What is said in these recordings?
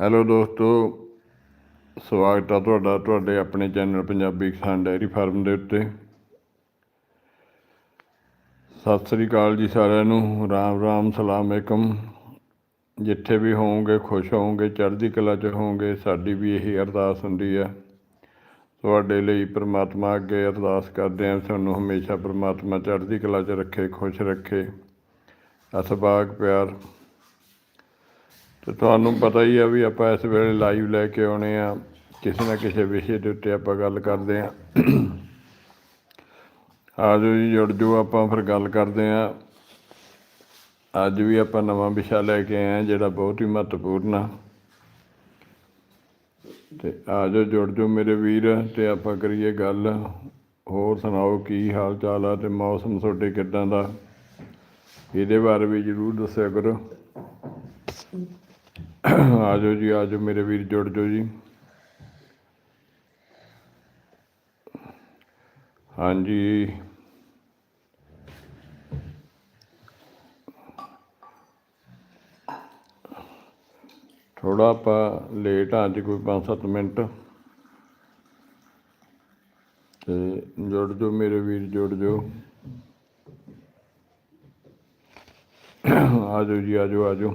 Hello ਦੋਸਤੋ, ਸਵਾਗਤ ਹੈ ਤੁਹਾਡਾ, ਤੁਹਾਡੇ ਆਪਣੇ ਚੈਨਲ ਪੰਜਾਬੀ ਕਿਸਾਨ ਡੈਰੀ ਫਾਰਮ ਦੇ ਉੱਤੇ। ਸਤਿ ਸ੍ਰੀ ਅਕਾਲ ਜੀ ਸਾਰਿਆਂ ਨੂੰ, ਰਾਮ ਰਾਮ, ਸਲਾਮ ਅਲੈਕਮ। ਜਿੱਥੇ ਵੀ ਹੋਵੋਗੇ ਖੁਸ਼ ਹੋਵੋਗੇ, ਚੜ੍ਹਦੀ ਕਲਾ 'ਚ ਹੋਵੋਗੇ, ਸਾਡੀ ਵੀ ਇਹੀ ਅਰਦਾਸ ਹੁੰਦੀ ਹੈ ਤੁਹਾਡੇ ਲਈ ਪ੍ਰਮਾਤਮਾ ਅੱਗੇ ਅਰਦਾਸ ਕਰਦੇ ਹਾਂ ਤੁਹਾਨੂੰ ਹਮੇਸ਼ਾ ਪ੍ਰਮਾਤਮਾ ਚੜ੍ਹਦੀ ਕਲਾ 'ਚ ਰੱਖੇ, ਖੁਸ਼ ਰੱਖੇ। ਅਸਬਾਗ ਪਿਆਰ। ਤੇ ਤੁਹਾਨੂੰ ਪਤਾ ਹੀ ਆ ਵੀ ਆਪਾਂ ਇਸ ਵੇਲੇ ਲਾਈਵ ਲੈ ਕੇ ਆਉਣੇ ਆ। ਕਿਸੇ ਨਾ ਕਿਸੇ ਵਿਸ਼ੇ ਦੇ ਉੱਤੇ ਆਪਾਂ ਗੱਲ ਕਰਦੇ ਆ ਆਜੋ ਜੀ, ਜੁੜ ਜੋ ਆਪਾਂ, ਫਿਰ ਗੱਲ ਕਰਦੇ ਆ ਅੱਜ ਵੀ ਆਪਾਂ ਨਵਾਂ ਵਿਸ਼ਾ ਲੈ ਕੇ ਆਏ ਆ ਜਿਹੜਾ ਬਹੁਤ ਹੀ ਮਹੱਤਵਪੂਰਨ ਆ। ਤੇ ਆਜੋ ਜੁੜ ਜੋ ਮੇਰੇ ਵੀਰ, ਤੇ ਆਪਾਂ ਕਰੀਏ ਗੱਲ। ਹੋਰ ਸੁਣਾਓ, ਕੀ ਹਾਲ ਚਾਲ ਆ ਤੇ ਮੌਸਮ ਤੁਹਾਡੇ ਕਿੱਦਾਂ ਦਾ? ਇਹਦੇ ਬਾਰੇ ਵੀ ਜਰੂਰ ਦੱਸਿਆ ਕਰੋ। ਆਜੋ ਜੀ, ਆਜੋ ਮੇਰੇ ਵੀਰ, ਜੁੜ ਜੋ ਜੀ। ਹਾਂਜੀ। ਥੋੜਾ ਆਪਾਂ ਲੇਟ ਆ ਅੱਜ ਕੋਈ 5-7 ਮਿੰਟ। ਤੇ ਜੁੜ ਜੋ ਮੇਰੇ ਵੀਰ, ਜੁੜ ਜੋ ਆਜੋ ਜੀ ਆਜੋ ਆਜੋ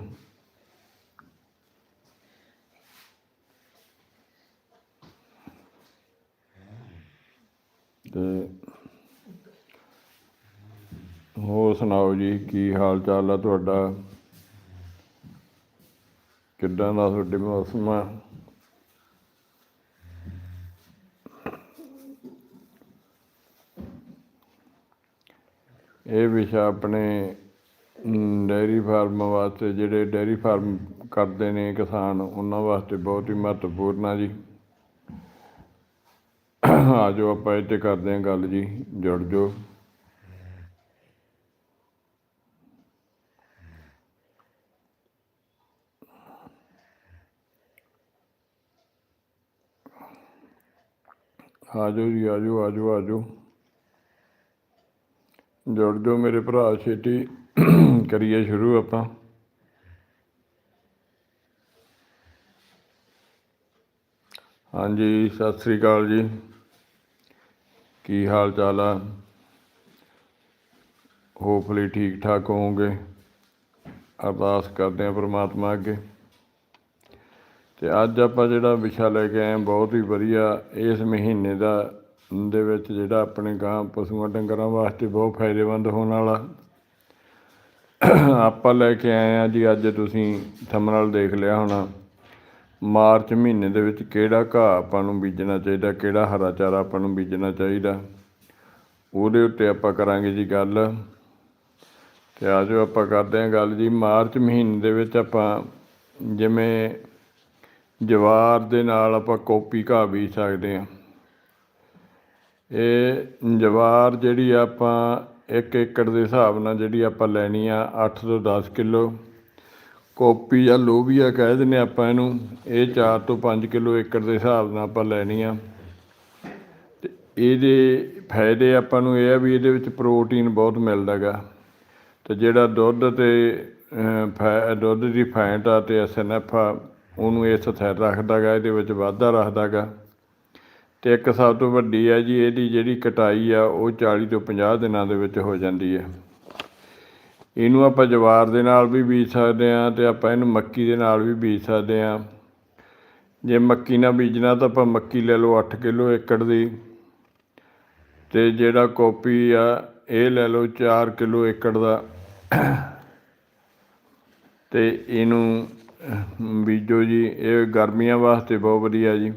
ਤੇ ਹੋਰ ਸੁਣਾਓ ਜੀ, ਕੀ ਹਾਲ ਚਾਲ ਆ ਤੁਹਾਡਾ? ਕਿੱਦਾਂ ਦਾ ਤੁਹਾਡੇ ਮੌਸਮ ਆ? ਇਹ ਵਿਸ਼ਾ ਆਪਣੇ ਅਮ, ਡੈਰੀ ਫਾਰਮ ਵਾਸਤੇ ਜਿਹੜੇ ਡੈਰੀ ਫਾਰਮ ਕਰਦੇ ਨੇ ਕਿਸਾਨ ਉਹਨਾਂ ਵਾਸਤੇ ਬਹੁਤ ਹੀ ਮਹੱਤਵਪੂਰਨ ਆ ਜੀ। ਆ ਜਾਓ ਆਪਾਂ ਇਹ 'ਤੇ ਕਰਦੇ ਹਾਂ ਗੱਲ ਜੀ ਜੁੜ ਜੋ ਆ ਜਾਓ ਜੀ ਆ ਜਾਓ ਆ ਜਾਓ ਆ ਜਾਓ ਜੁੜ ਜੋ ਮੇਰੇ ਭਰਾ ਛੇਤੀ ਕਰੀਏ ਸ਼ੁਰੂ ਆਪਾਂ ਹਾਂਜੀ ਸਤਿ ਸ੍ਰੀ ਅਕਾਲ ਜੀ ਕੀ ਹਾਲ ਚਾਲ ਆ ਹੋਪਫੁਲੀ ਠੀਕ ਠਾਕ ਹੋਵੋਗੇ ਅਰਦਾਸ ਕਰਦੇ ਹਾਂ ਪ੍ਰਮਾਤਮਾ ਅੱਗੇ ਤੇ ਅੱਜ ਆਪਾਂ ਜਿਹੜਾ ਵਿਸ਼ਾ ਲੈ ਕੇ ਆਏ ਹਾਂ, ਬਹੁਤ ਹੀ ਵਧੀਆ ਇਸ ਮਹੀਨੇ ਦਾ, ਦੇ ਵਿੱਚ ਜਿਹੜਾ ਆਪਣੇ ਗਾਂ ਪਸ਼ੂਆਂ ਡੰਗਰਾਂ ਵਾਸਤੇ ਬਹੁਤ ਫਾਇਦੇਮੰਦ ਹੋਣ ਵਾਲਾ। ਆਪਾਂ ਲੈ ਕੇ ਆਏ ਹਾਂ ਜੀ, ਅੱਜ ਤੁਸੀਂ ਥੰਬਨੇਲ ਦੇਖ ਲਿਆ ਹੋਣਾ। ਮਾਰਚ ਮਹੀਨੇ ਦੇ ਵਿੱਚ ਕਿਹੜਾ ਘਾਹ ਆਪਾਂ ਨੂੰ ਬੀਜਣਾ ਚਾਹੀਦਾ, ਕਿਹੜਾ ਹਰਾ ਚਾਰਾ ਆਪਾਂ ਨੂੰ ਬੀਜਣਾ ਚਾਹੀਦਾ। ਉਹਦੇ ਉੱਤੇ ਆਪਾਂ ਕਰਾਂਗੇ ਜੀ ਗੱਲ। ਤੇ ਆਜੋ ਆਪਾਂ ਕਰਦੇ ਹਾਂ ਗੱਲ ਜੀ, ਮਾਰਚ ਮਹੀਨੇ ਦੇ ਵਿੱਚ ਆਪਾਂ ਜਿਵੇਂ ਜਵਾਰ ਦੇ ਨਾਲ ਆਪਾਂ ਕੋਪੀ ਘਾਹ ਬੀਜ ਸਕਦੇ ਹਾਂ। ਇਹ ਜਵਾਰ ਜਿਹੜੀ ਆਪਾਂ 1 ਏਕੜ ਦੇ ਹਿਸਾਬ ਨਾਲ ਜਿਹੜੀ ਆਪਾਂ ਲੈਣੀ ਆ 8 ਤੋਂ 10 ਕਿਲੋ। ਕੋਪੀ ਜਾਂ ਲੋਬੀਆ ਕਹਿ ਦਿੰਦੇ ਆਪਾਂ ਇਹਨੂੰ। ਇਹ 4 ਤੋਂ 5 ਕਿਲੋ ਏਕੜ ਦੇ ਹਿਸਾਬ ਨਾਲ ਆਪਾਂ ਲੈਣੀ ਆ। ਤੇ ਇਹਦੇ ਫਾਇਦੇ ਆਪਾਂ ਨੂੰ ਇਹ ਆ ਵੀ ਇਹਦੇ ਵਿੱਚ ਪ੍ਰੋਟੀਨ ਬਹੁਤ ਮਿਲਦਾ ਗਾ। ਤੇ ਜਿਹੜਾ ਦੁੱਧ ਤੇ ਫੈ, ਦੁੱਧ ਦੀ ਫੈਟ ਆ ਤੇ ਐਸਐਨਐਫ ਆ ਉਹਨੂੰ ਇਹ ਸਥਿਰ ਰੱਖਦਾ ਗਾ ਇਹਦੇ ਵਿੱਚ ਵਾਧਾ ਰੱਖਦਾ ਗਾ ਤੇ ਇੱਕ ਸਭ ਤੋਂ ਵੱਡੀ ਹੈ ਜੀ, ਇਹਦੀ ਜਿਹੜੀ ਕਟਾਈ ਆ, ਉਹ 40 ਤੋਂ 50 ਦਿਨਾਂ ਦੇ ਵਿੱਚ ਹੋ ਜਾਂਦੀ ਹੈ ਇਹਨੂੰ ਆਪਾਂ ਜਵਾਰ ਦੇ ਨਾਲ ਵੀ ਬੀਜ ਸਕਦੇ ਹਾਂ ਤੇ ਆਪਾਂ ਇਹਨੂੰ ਮੱਕੀ ਦੇ ਨਾਲ ਵੀ ਬੀਜ ਸਕਦੇ ਹਾਂ। ਜੇ ਮੱਕੀ ਨਾਲ ਬੀਜਣਾ ਤਾਂ ਆਪਾਂ ਮੱਕੀ ਲੈ ਲਓ 8 ਕਿਲੋ ਏਕੜ ਦੀ। ਤੇ ਜਿਹੜਾ ਕੋਪੀ ਆ, ਇਹ ਲੈ ਲਓ 4 ਕਿਲੋ ਏਕੜ ਦਾ। ਤੇ ਇਹਨੂੰ ਬੀਜੋ ਜੀ, ਇਹ ਗਰਮੀਆਂ ਵਾਸਤੇ ਬਹੁਤ ਵਧੀਆ ਜੀ।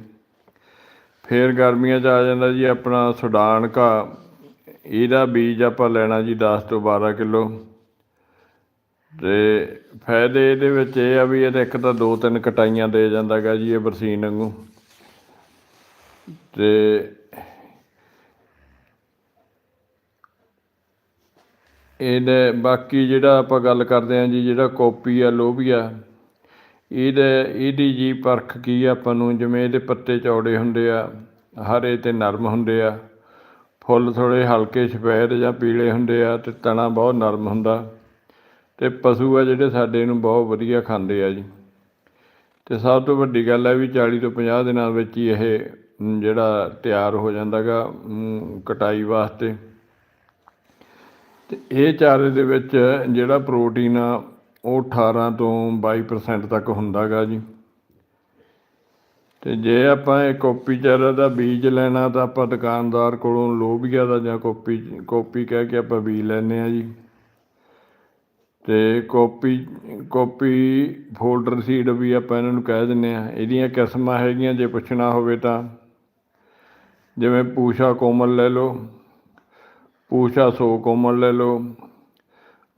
ਫਿਰ ਗਰਮੀਆਂ 'ਚ ਆ ਜਾਂਦਾ ਜੀ ਆਪਣਾ ਸੁਡਾਨ ਘਾਹ ਇਹਦਾ ਬੀਜ ਆਪਾਂ ਲੈਣਾ ਜੀ 10 ਤੋਂ 12 ਕਿਲੋ। ਤੇ ਫਾਇਦੇ ਇਹਦੇ ਵਿੱਚ ਇਹ ਆ ਵੀ ਇਹਦਾ ਇੱਕ ਤਾਂ ਦੋ ਤਿੰਨ ਕਟਾਈਆਂ ਦੇ ਜਾਂਦਾ ਗਾ ਜੀ ਇਹ ਬਰਸੀਨ ਵਾਂਗੂ। ਤੇ ਇਹਦੇ ਬਾਕੀ ਜਿਹੜਾ ਆਪਾਂ ਗੱਲ ਕਰਦੇ ਹਾਂ ਜੀ ਜਿਹੜਾ ਕੋਪੀ ਆ ਲੋਬੀਆ ਇਹਦੇ, ਇਹਦੀ ਜੀ ਪਰਖ ਕੀ ਆ? ਆਪਾਂ ਨੂੰ ਜਿਵੇਂ ਇਹਦੇ ਪੱਤੇ ਚੌੜੇ ਹੁੰਦੇ ਆ, ਹਰੇ ਤੇ ਨਰਮ ਹੁੰਦੇ ਆ, ਫੁੱਲ ਥੋੜ੍ਹੇ ਹਲਕੇ ਸਫੈਦ ਜਾਂ ਪੀਲੇ ਹੁੰਦੇ ਆ ਅਤੇ ਤਣਾ ਬਹੁਤ ਨਰਮ ਹੁੰਦਾ ਅਤੇ ਪਸ਼ੂ ਆ ਜਿਹੜੇ ਸਾਡੇ ਨੂੰ ਬਹੁਤ ਵਧੀਆ ਖਾਂਦੇ ਆ ਜੀ। ਅਤੇ ਸਭ ਤੋਂ ਵੱਡੀ ਗੱਲ ਹੈ ਵੀ 40 ਤੋਂ 50 ਦਿਨਾਂ ਵਿੱਚ ਹੀ ਇਹ ਜਿਹੜਾ ਤਿਆਰ ਹੋ ਜਾਂਦਾ ਗਾ ਕਟਾਈ ਵਾਸਤੇ। ਅਤੇ ਇਹ ਚਾਰੇ ਦੇ ਵਿੱਚ ਜਿਹੜਾ ਪ੍ਰੋਟੀਨ ਆ ਉਹ 18 ਤੋਂ 22% ਤੱਕ ਹੁੰਦਾ ਗਾ ਜੀ। ਤੇ ਜੇ ਆਪਾਂ ਇਹ ਕੋਪੀ ਚਾਰਾ ਦਾ ਬੀਜ ਲੈਣਾ ਤਾਂ ਆਪਾਂ ਦੁਕਾਨਦਾਰ ਕੋਲੋਂ ਲੋਬੀਆ ਦਾ ਜਾਂ ਕੋਪੀ ਕੋਪੀ ਕਹਿ ਕੇ ਆਪਾਂ ਬੀਜ ਲੈਂਦੇ ਆ ਜੀ। ਤੇ ਕੋਪੀ ਕੋਪੀ ਫੋਲਡਰ ਸੀਡ ਵੀ ਆਪਾਂ ਇਹਨਾਂ ਨੂੰ ਕਹਿ ਦਿੰਦੇ ਆ ਇਹਦੀਆਂ ਕਿਸਮਾਂ ਹੈਗੀਆਂ ਜੇ ਪੁੱਛਣਾ ਹੋਵੇ ਤਾਂ। ਜਿਵੇਂ ਪੂਸ਼ਾ ਕੋਮਲ ਲੈ ਲਓ, ਪੂਸ਼ਾ ਸੌ ਕੋਮਲ ਲੈ ਲਓ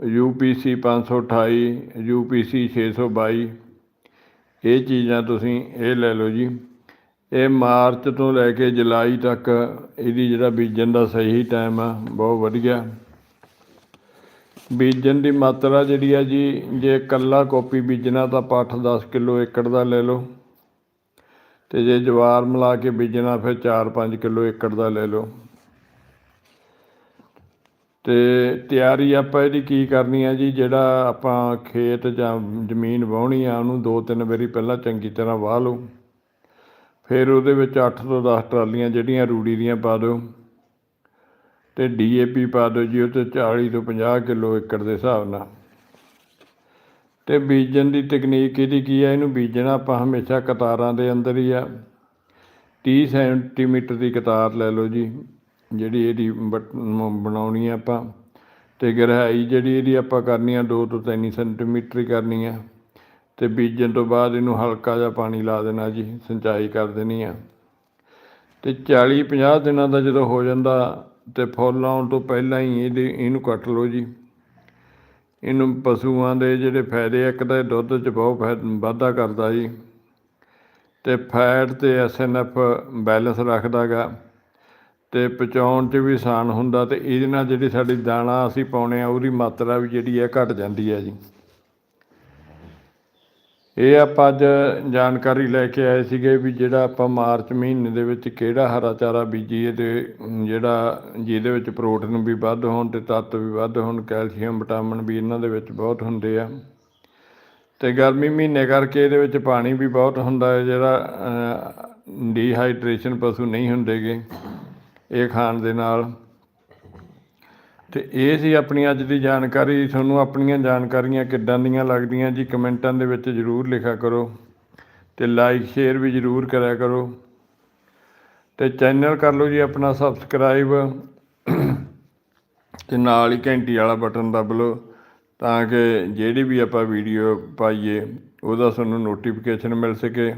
ਯੂਪੀਸੀ 528 ਯੂਪੀਸੀ 622 ਇਹ ਚੀਜ਼ਾਂ ਤੁਸੀਂ ਇਹ ਲੈ ਲਓ ਜੀ। ਇਹ ਮਾਰਚ ਤੋਂ ਲੈ ਕੇ ਜੁਲਾਈ ਤੱਕ ਇਹਦੀ ਜਿਹੜਾ ਬੀਜਣ ਦਾ ਸਹੀ ਟਾਈਮ ਆ, ਬਹੁਤ ਵਧੀਆ। ਬੀਜਣ ਦੀ ਮਾਤਰਾ ਜਿਹੜੀ ਆ ਜੀ, ਜੇ ਇਕੱਲਾ ਕਾਪੀ ਬੀਜਣਾ ਤਾਂ ਆਪਾਂ 8-10 ਕਿਲੋ ਏਕੜ ਦਾ ਲੈ ਲਓ। ਤੇ ਜੇ ਜਵਾਰ ਮਿਲਾ ਕੇ ਬੀਜਣਾ, ਫਿਰ 4-5 ਕਿਲੋ ਏਕੜ ਦਾ ਲੈ ਲਓ। ਅਤੇ ਤਿਆਰੀ ਆਪਾਂ ਇਹਦੀ ਕੀ ਕਰਨੀ ਆ ਜੀ? ਜਿਹੜਾ ਆਪਾਂ ਖੇਤ ਜਾਂ ਜ਼ਮੀਨ ਵਾਹੁਣੀ ਆ, ਉਹਨੂੰ ਦੋ ਤਿੰਨ ਵਾਰੀ ਪਹਿਲਾਂ ਚੰਗੀ ਤਰ੍ਹਾਂ ਵਾਹ ਲਓ। ਫਿਰ ਉਹਦੇ ਵਿੱਚ 8 ਤੋਂ 10 ਟਰਾਲੀਆਂ ਜਿਹੜੀਆਂ ਰੂੜੀ ਦੀਆਂ ਪਾ ਦਿਓ। ਤੇ ਡੀਏਪੀ ਪਾ ਦਿਓ ਜੀ, ਉਹ 'ਤੇ 40 ਤੋਂ 50 ਕਿਲੋ ਏਕੜ ਦੇ ਹਿਸਾਬ ਨਾਲ। ਤੇ ਬੀਜਣ ਦੀ ਤਕਨੀਕ ਇਹਦੀ ਕੀ ਹੈ ਇਹਨੂੰ ਬੀਜਣਾ ਆਪਾਂ ਹਮੇਸ਼ਾ ਕਤਾਰਾਂ ਦੇ ਅੰਦਰ ਹੀ ਆ। 30 ਸੈਂਟੀਮੀਟਰ ਦੀ ਕਤਾਰ ਲੈ ਲਓ ਜੀ। ਜਿਹੜੀ ਇਹਦੀ ਬਟ- ਬਣਾਉਣੀ ਆ ਆਪਾਂ। ਤੇ ਗਹਿਰਾਈ ਜਿਹੜੀ ਇਹਦੀ ਆਪਾਂ ਕਰਨੀ ਆ 2 ਤੋਂ 3 ਸੈਂਟੀਮੀਟਰ ਕਰਨੀ ਆ। ਤੇ ਬੀਜਣ ਤੋਂ ਬਾਅਦ ਇਹਨੂੰ ਹਲਕਾ ਜਿਹਾ ਪਾਣੀ ਲਾ ਦੇਣਾ ਜੀ, ਸਿੰਚਾਈ ਕਰ ਦੇਣੀ ਆ। ਤੇ 40 50 ਦਿਨਾਂ ਦਾ ਜਦੋਂ ਹੋ ਜਾਂਦਾ ਤੇ ਫੁੱਲ ਆਉਣ ਤੋਂ ਪਹਿਲਾਂ ਹੀ ਇਹਦੇ ਇਹਨੂੰ ਕੱਟ ਲਓ ਜੀ। ਇਹਨੂੰ ਪਸ਼ੂਆਂ ਦੇ ਜਿਹੜੇ ਫਾਇਦੇ ਇੱਕ ਤਾਂ ਇਹ ਦੁੱਧ 'ਚ ਬਹੁਤ ਫਾਇ- ਵਾਧਾ ਕਰਦਾ ਜੀ। ਤੇ ਫੈਟ ਤੇ ਐਸਐਨਐਫ ਬੈਲੈਂਸ ਰੱਖਦਾ ਗਾ। ਤੇ ਪਚਾਉਣ 'ਚ ਵੀ ਆਸਾਨ ਹੁੰਦਾ ਤੇ ਇਹਦੇ ਨਾਲ ਜਿਹੜੀ ਸਾਡੀ ਦਾਣਾ ਅਸੀਂ ਪਾਉਣੇ ਆ, ਉਹਦੀ ਮਾਤਰਾ ਵੀ ਜਿਹੜੀ ਹੈ ਘਟ ਜਾਂਦੀ ਹੈ ਜੀ। ਇਹ ਆਪਾਂ ਅੱਜ ਜਾਣਕਾਰੀ ਲੈ ਕੇ ਆਏ ਸੀਗੇ ਵੀ ਜਿਹੜਾ ਆਪਾਂ ਮਾਰਚ ਮਹੀਨੇ ਦੇ ਵਿੱਚ ਕਿਹੜਾ ਹਰਾ ਚਾਰਾ ਬੀਜੀਏ ਤੇ ਜਿਹੜਾ ਜਿਹਦੇ ਵਿੱਚ ਪ੍ਰੋਟੀਨ ਵੀ ਵੱਧ ਹੋਣ ਤੇ ਤੱਤ ਵੀ ਵੱਧ ਹੋਣ, ਕੈਲਸ਼ੀਅਮ, ਵਿਟਾਮਿਨ ਵੀ ਇਹਨਾਂ ਦੇ ਵਿੱਚ ਬਹੁਤ ਹੁੰਦੇ ਆ। ਤੇ ਗਰਮੀ ਮਹੀਨੇ ਕਰਕੇ ਇਹਦੇ ਵਿੱਚ ਪਾਣੀ ਵੀ ਬਹੁਤ ਹੁੰਦਾ ਹੈ, ਜਿਹੜਾ ਡੀਹਾਈਡਰੇਸ਼ਨ ਪਸ਼ੂ ਨਹੀਂ ਹੁੰਦੇਗੇ। ਇਹ ਖਾਣ ਦੇ ਨਾਲ। ਤੇ ਇਹ ਸੀ ਆਪਣੀ ਅੱਜ ਦੀ ਜਾਣਕਾਰੀ। ਤੁਹਾਨੂੰ ਆਪਣੀਆਂ ਜਾਣਕਾਰੀਆਂ ਕਿੱਦਾਂ ਦੀਆਂ ਲੱਗਦੀਆਂ ਜੀ ਕਮੈਂਟਾਂ ਦੇ ਵਿੱਚ ਜ਼ਰੂਰ ਲਿਖਿਆ ਕਰੋ। ਤੇ ਲਾਈਕ ਸ਼ੇਅਰ ਵੀ ਜ਼ਰੂਰ ਕਰਿਆ ਕਰੋ। ਤੇ ਚੈਨਲ ਕਰ ਲਓ ਜੀ ਆਪਣਾ ਸਬਸਕ੍ਰਾਈਬ ਤੇ ਨਾਲ ਹੀ ਘੰਟੀ ਵਾਲਾ ਬਟਨ ਦਬ ਲਓ ਤਾਂ ਕਿ ਜਿਹੜੀ ਵੀ ਆਪਾਂ ਵੀਡੀਓ ਪਾਈਏ, ਉਹਦਾ ਤੁਹਾਨੂੰ ਨੋਟੀਫਿਕੇਸ਼ਨ ਮਿਲ ਸਕੇ।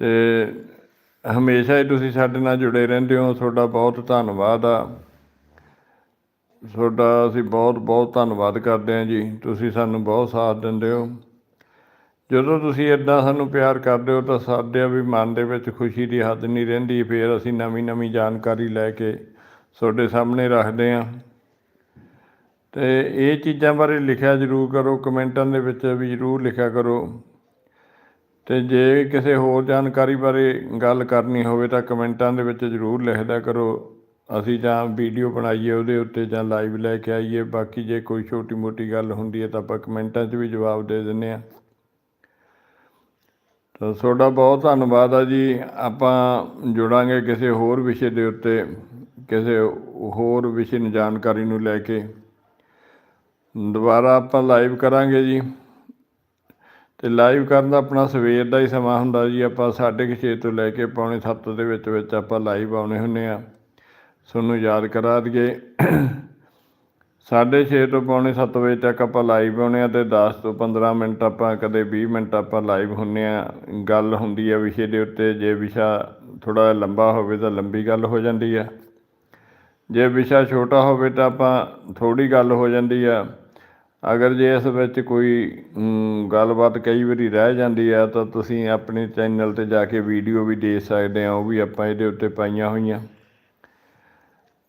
ਤੇ ਹਮੇਸ਼ਾ ਹੀ ਤੁਸੀਂ ਸਾਡੇ ਨਾਲ ਜੁੜੇ ਰਹਿੰਦੇ ਹੋ। ਤੁਹਾਡਾ ਬਹੁਤ ਧੰਨਵਾਦ ਆ। ਤੁਹਾਡਾ ਅਸੀਂ ਬਹੁਤ ਬਹੁਤ ਧੰਨਵਾਦ ਕਰਦੇ ਹਾਂ ਜੀ। ਤੁਸੀਂ ਸਾਨੂੰ ਬਹੁਤ ਸਾਥ ਦਿੰਦੇ ਹੋ। ਜਦੋਂ ਤੁਸੀਂ ਇਦਾਂ ਸਾਨੂੰ ਪਿਆਰ ਕਰਦੇ ਹੋ ਤਾਂ ਸਾਡੇ ਵੀ ਮਨ ਦੇ ਵਿੱਚ ਖੁਸ਼ੀ ਦੀ ਹੱਦ ਨਹੀਂ ਰਹਿੰਦੀ। ਫਿਰ ਅਸੀਂ ਨਵੀਂ ਨਵੀਂ ਜਾਣਕਾਰੀ ਲੈ ਕੇ ਤੁਹਾਡੇ ਸਾਹਮਣੇ ਰੱਖਦੇ ਹਾਂ। ਤੇ ਇਹ ਚੀਜ਼ਾਂ ਬਾਰੇ ਲਿਖਿਆ ਜ਼ਰੂਰ ਕਰੋ। ਕਮੈਂਟਾਂ ਦੇ ਵਿੱਚ ਵੀ ਜ਼ਰੂਰ ਲਿਖਿਆ ਕਰੋ। ਤੇ ਜੇ ਕਿਸੇ ਹੋਰ ਜਾਣਕਾਰੀ ਬਾਰੇ ਗੱਲ ਕਰਨੀ ਹੋਵੇ ਤਾਂ ਕਮੈਂਟਾਂ ਦੇ ਵਿੱਚ ਜ਼ਰੂਰ ਲਿਖਦਾ ਕਰੋ। ਅਸੀਂ ਜਾਂ ਵੀਡੀਓ ਬਣਾਈਏ ਉਹਦੇ ਉੱਤੇ ਜਾਂ ਲਾਈਵ ਲੈ ਕੇ ਆਈਏ। ਬਾਕੀ ਜੇ ਕੋਈ ਛੋਟੀ ਮੋਟੀ ਗੱਲ ਹੁੰਦੀ ਹੈ ਤਾਂ ਆਪਾਂ ਕਮੈਂਟਾਂ 'ਚ ਵੀ ਜਵਾਬ ਦੇ ਦਿੰਦੇ ਆ ਤਾਂ ਤੁਹਾਡਾ ਬਹੁਤ ਧੰਨਵਾਦ ਆ ਜੀ। ਆਪਾਂ ਜੁੜਾਂਗੇ ਕਿਸੇ ਹੋਰ ਵਿਸ਼ੇ ਦੇ ਉੱਤੇ, ਕਿਸੇ ਹੋਰ ਵਿਸ਼ੇ ਨੂੰ ਜਾਣਕਾਰੀ ਨੂੰ ਲੈ ਕੇ। ਦੁਬਾਰਾ ਆਪਾਂ ਲਾਈਵ ਕਰਾਂਗੇ ਜੀ। ਤੇ ਲਾਈਵ ਕਰਨ ਦਾ ਆਪਣਾ ਸਵੇਰ ਦਾ ਹੀ ਸਮਾਂ ਹੁੰਦਾ ਜੀ। ਆਪਾਂ 6:30 ਤੋਂ ਲੈ ਕੇ ਪੌਣੇ 7 ਦੇ ਵਿੱਚ ਵਿੱਚ ਆਪਾਂ ਲਾਈਵ ਆਉਣੇ ਹੁੰਨੇ ਆ ਤੁਹਾਨੂੰ ਯਾਦ ਕਰਾ ਦਈਏ। 6:30 ਤੋਂ ਪੌਣੇ 7 ਵਜੇ ਤੱਕ ਆਪਾਂ ਲਾਈਵ ਆਉਣੇ ਆ ਤੇ 10 ਤੋਂ 15 ਮਿੰਟ ਆਪਾਂ, ਕਦੇ 20 ਮਿੰਟ ਆਪਾਂ ਲਾਈਵ ਹੁੰਨੇ ਆ ਗੱਲ ਹੁੰਦੀ ਆ ਵਿਸ਼ੇ ਦੇ ਉੱਤੇ। ਜੇ ਵਿਸ਼ਾ ਥੋੜਾ ਲੰਬਾ ਹੋਵੇ ਤਾਂ ਲੰਬੀ ਗੱਲ ਹੋ ਜਾਂਦੀ ਆ। ਜੇ ਵਿਸ਼ਾ ਛੋਟਾ ਹੋਵੇ ਤਾਂ ਆਪਾਂ ਥੋੜੀ ਗੱਲ ਹੋ ਜਾਂਦੀ ਆ। ਅਗਰ ਜੇ ਇਸ ਵਿੱਚ ਕੋਈ ਗੱਲਬਾਤ ਕਈ ਵਾਰੀ ਰਹਿ ਜਾਂਦੀ ਆ ਤਾਂ ਤੁਸੀਂ ਆਪਣੇ ਚੈਨਲ ਤੇ ਜਾ ਕੇ ਵੀਡੀਓ ਵੀ ਦੇਖ ਸਕਦੇ ਆ ਉਹ ਵੀ ਆਪਾਂ ਇਹਦੇ ਉੱਤੇ ਪਾਈਆਂ ਹੋਈਆਂ।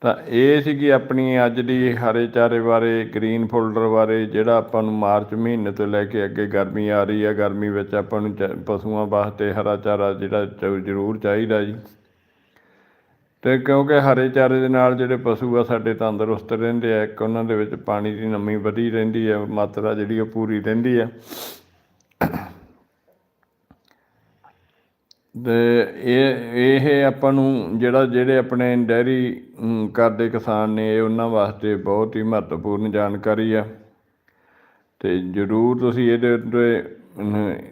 ਤਾਂ ਇਹ ਸੀਗੀ ਆਪਣੀ ਅੱਜ ਦੀ ਹਰੇ ਚਾਰੇ ਬਾਰੇ, ਗ੍ਰੀਨ ਫੋਲਡਰ ਬਾਰੇ, ਜਿਹੜਾ ਆਪਾਂ ਨੂੰ ਮਾਰਚ ਮਹੀਨੇ ਤੋਂ ਲੈ ਕੇ ਅੱਗੇ ਗਰਮੀ ਆ ਰਹੀ ਹੈ, ਗਰਮੀ ਵਿੱਚ ਆਪਾਂ ਨੂੰ ਚ- ਪਸ਼ੂਆਂ ਵਾਸਤੇ ਹਰਾ ਚਾਰਾ ਜਿਹੜਾ ਚ- ਜ਼ਰੂਰ ਚਾਹੀਦਾ ਜੀ। ਤੇ ਕਿਉਂਕਿ ਹਰੇ ਚਾਰੇ ਦੇ ਨਾਲ ਜਿਹੜੇ ਪਸ਼ੂ ਆ, ਸਾਡੇ ਤੰਦਰੁਸਤ ਰਹਿੰਦੇ ਆ, ਇੱਕ ਉਹਨਾਂ ਦੇ ਵਿੱਚ ਪਾਣੀ ਦੀ ਨਮੀ ਵਧੀ ਰਹਿੰਦੀ ਹੈ ਮਾਤਰਾ ਜਿਹੜੀ ਉਹ ਪੂਰੀ ਰਹਿੰਦੀ ਆ। ਤੇ ਇਹ ਇਹ ਆਪਾਂ ਨੂੰ ਜਿਹੜਾ, ਜਿਹੜੇ ਆਪਣੇ ਡੈਰੀ ਕਰਦੇ ਕਿਸਾਨ ਨੇ, ਇਹ ਉਹਨਾਂ ਵਾਸਤੇ ਬਹੁਤ ਹੀ ਮਹੱਤਵਪੂਰਨ ਜਾਣਕਾਰੀ ਆ। ਤੇ ਜਰੂਰ ਤੁਸੀਂ ਇਹਦੇ ਉੱਤੇ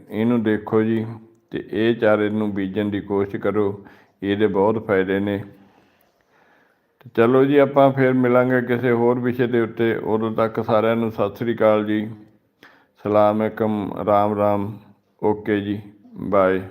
ਇਹਨੂੰ ਦੇਖੋ ਜੀ, ਤੇ ਇਹ ਚਾਰੇ ਨੂੰ ਬੀਜਣ ਦੀ ਕੋਸ਼ਿਸ਼ ਕਰੋ, ਇਹਦੇ ਬਹੁਤ ਫਾਇਦੇ ਨੇ। ਤੇ ਚਲੋ ਜੀ, ਆਪਾਂ ਫਿਰ ਮਿਲਾਂਗੇ ਕਿਸੇ ਹੋਰ ਵਿਸ਼ੇ ਦੇ ਉੱਤੇ। ਉਦੋਂ ਤੱਕ ਸਾਰਿਆਂ ਨੂੰ ਸਤਿ ਸ੍ਰੀ ਅਕਾਲ ਜੀ। ਸਲਾਮ ਅਲੈਕਮ, ਰਾਮ ਰਾਮ। ਓਕੇ ਜੀ, ਬਾਏ।